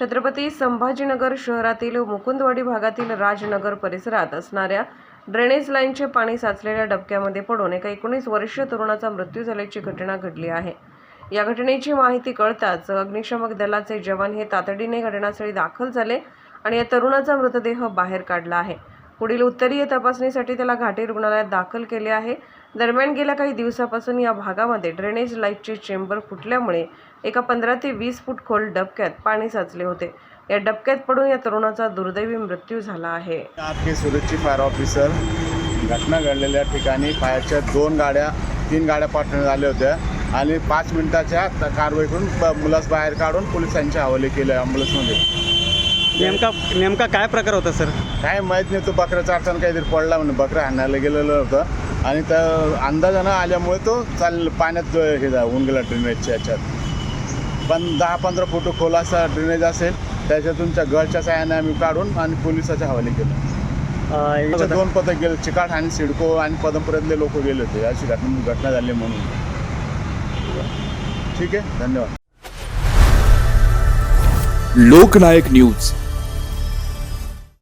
छत्रपती संभाजीनगर शहरातील मुकुंदवाडी भागातील राजनगर परिसरात असणाऱ्या ड्रेनेज लाईनचे पाणी साचलेल्या डबक्यामध्ये पडून एका एकोणीस वर्षीय तरुणाचा मृत्यू झाल्याची घटना घडली आहे. या घटनेची माहिती कळताच अग्निशमक दलाचे जवान हे तातडीने घटनास्थळी दाखल झाले आणि या तरुणाचा मृतदेह बाहेर काढला आहे. पुढील उत्तरीय तपासणीसाठी त्याला घाटी रुग्णालयात दाखल केले आहे. दरम्यान गेल्या काही दिवसापासून या भागामध्ये ड्रेनेज लाईटचे चेंबर फुटल्यामुळे एका पंधरा ते वीस फूट खोल डबक्यात पाणी साचले होते. या डबक्यात पडून या तरुणाचा दुर्दैवी मृत्यू झाला आहे. आपके सुरतची फायर ऑफिसर घटना घडलेल्या ठिकाणी फायरच्या दोन गाड्या तीन गाड्या पाठवण्यात आल्या होत्या आणि पाच मिनिटाच्या कारवाई करून मुलास बाहेर काढून पोलिसांच्या हवाले केले ॲम्ब्युलन्समध्ये. नेमका नेमका काय प्रकार होता सर? काय माहीत नाही तो बकरा चारताना काहीतरी पडला म्हणून बकरा हाणायला गेलेलं होतं. आणि त्या अंदाजानं आल्यामुळे तो चाल पाण्यात हे जा- होऊन गेला ड्रेनेजच्या याच्यात. पण दहा पंधरा फुट खोल असा ड्रेनेज असेल त्याच्यातून त्या गळच्या साह्याने आम्ही काढून आणि पोलिसाच्या हवाले केलं. दोन पथक गेले चिकाट आणि सिडको आणि पदमपुऱ्यातले लोक गेले होते. अशी घटना घटना झाली म्हणून. ठीक आहे धन्यवाद. लोकनायक न्यूज.